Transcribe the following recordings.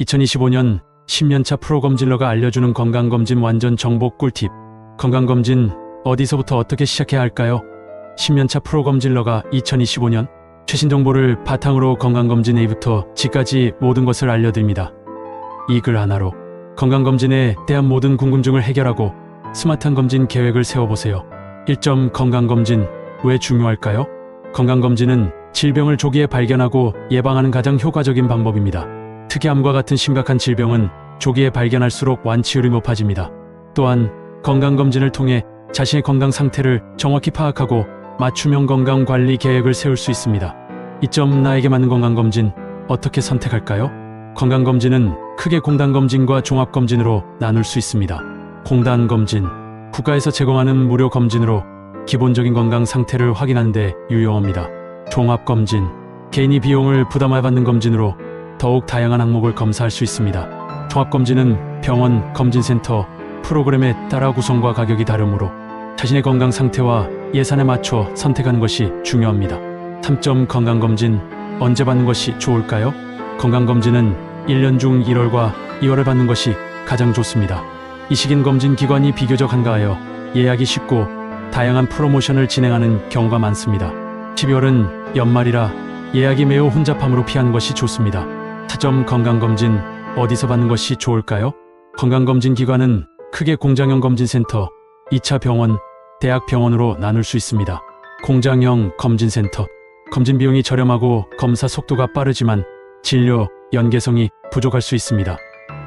2025년 10년차 프로검진러가 알려주는 건강검진 완전 정보 꿀팁. 건강검진 어디서부터 어떻게 시작해야 할까요? 10년차 프로검진러가 2025년 최신 정보를 바탕으로 건강검진 A부터 G까지 모든 것을 알려드립니다. 이 글 하나로 건강검진에 대한 모든 궁금증을 해결하고 스마트한 검진 계획을 세워보세요. 1점 건강검진 왜 중요할까요? 건강검진은 질병을 조기에 발견하고 예방하는 가장 효과적인 방법입니다. 특히 암과 같은 심각한 질병은 조기에 발견할수록 완치율이 높아집니다. 또한 건강검진을 통해 자신의 건강 상태를 정확히 파악하고 맞춤형 건강 관리 계획을 세울 수 있습니다. 이점 나에게 맞는 건강검진 어떻게 선택할까요? 건강검진은 크게 공단검진과 종합검진으로 나눌 수 있습니다. 공단검진, 국가에서 제공하는 무료 검진으로 기본적인 건강 상태를 확인하는 데 유용합니다. 종합검진, 개인이 비용을 부담해 받는 검진으로 더욱 다양한 항목을 검사할 수 있습니다. 종합검진은 병원, 검진센터, 프로그램에 따라 구성과 가격이 다르므로 자신의 건강 상태와 예산에 맞춰 선택하는 것이 중요합니다. 3점 건강검진 언제 받는 것이 좋을까요? 건강검진은 1년 중 1월과 2월을 받는 것이 가장 좋습니다. 이 시긴 검진 기관이 비교적 한가하여 예약이 쉽고 다양한 프로모션을 진행하는 경우가 많습니다. 12월은 연말이라 예약이 매우 혼잡함으로 피하는 것이 좋습니다. 4점 건강검진 어디서 받는 것이 좋을까요? 건강검진 기관은 크게 공장형 검진센터, 2차 병원, 대학 병원으로 나눌 수 있습니다. 공장형 검진센터. 검진 비용이 저렴하고 검사 속도가 빠르지만 진료 연계성이 부족할 수 있습니다.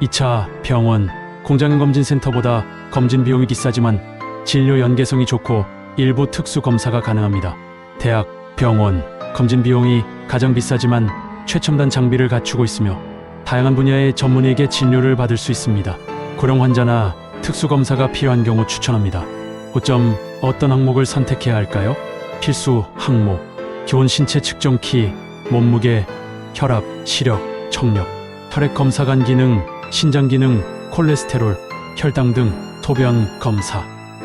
2차 병원. 공장형 검진센터보다 검진 비용이 비싸지만 진료 연계성이 좋고 일부 특수 검사가 가능합니다. 대학 병원. 검진 비용이 가장 비싸지만 최첨단 장비를 갖추고 있으며 다양한 분야의 전문의에게 진료를 받을 수 있습니다. 고령 환자나 특수 검사가 필요한 경우 추천합니다. 5점 어떤 항목을 선택해야 할까요? 필수 항목 기본 신체 측정 키, 몸무게, 혈압, 시력, 청력, 혈액 검사 간 기능, 신장 기능, 콜레스테롤, 혈당 등 소변 검사,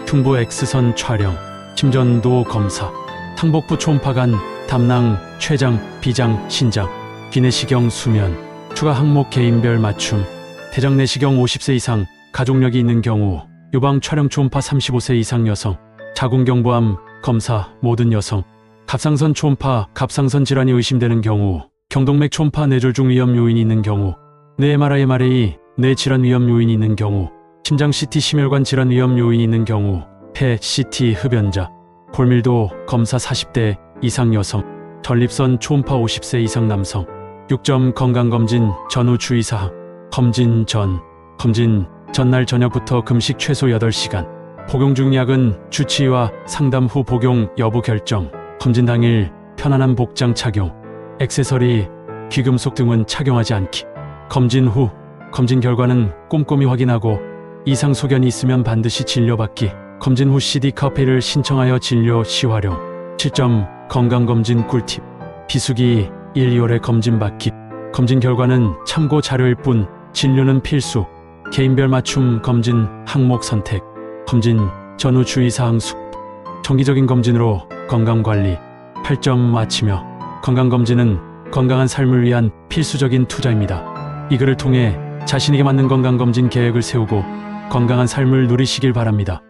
흉부 X선 촬영, 심전도 검사, 상복부 초음파간, 담낭, 췌장, 비장, 신장, 기내시경 수면, 추가 항목 개인별 맞춤, 대장 내시경 50세 이상, 가족력이 있는 경우, 유방 촬영 초음파 35세 이상 여성, 자궁경부암 검사 모든 여성, 갑상선 초음파 갑상선 질환이 의심되는 경우, 경동맥 초음파 뇌졸중 위험 요인이 있는 경우, 뇌 MRI, MRA, 뇌 질환 위험 요인이 있는 경우, 심장 CT 심혈관 질환 위험 요인이 있는 경우, 폐 CT 흡연자, 골밀도 검사 40대 이상 여성, 전립선 초음파 50세 이상 남성, 6점 건강검진 전후 주의사항, 검진 전, 검진 전날 저녁부터 금식 최소 8시간, 복용 중 약은 주치의와 상담 후 복용 여부 결정, 검진 당일 편안한 복장 착용, 액세서리, 귀금속 등은 착용하지 않기, 검진 후, 검진 결과는 꼼꼼히 확인하고 이상 소견이 있으면 반드시 진료받기, 검진 후 CD 커피를 신청하여 진료 시 활용, 7점 건강검진 꿀팁, 비수기 1, 2월에 검진 받기, 검진 결과는 참고 자료일 뿐 진료는 필수, 개인별 맞춤 검진 항목 선택, 검진 전후 주의사항 숙, 정기적인 검진으로 건강관리, 8점 마치며. 건강검진은 건강한 삶을 위한 필수적인 투자입니다. 이 글을 통해 자신에게 맞는 건강검진 계획을 세우고 건강한 삶을 누리시길 바랍니다.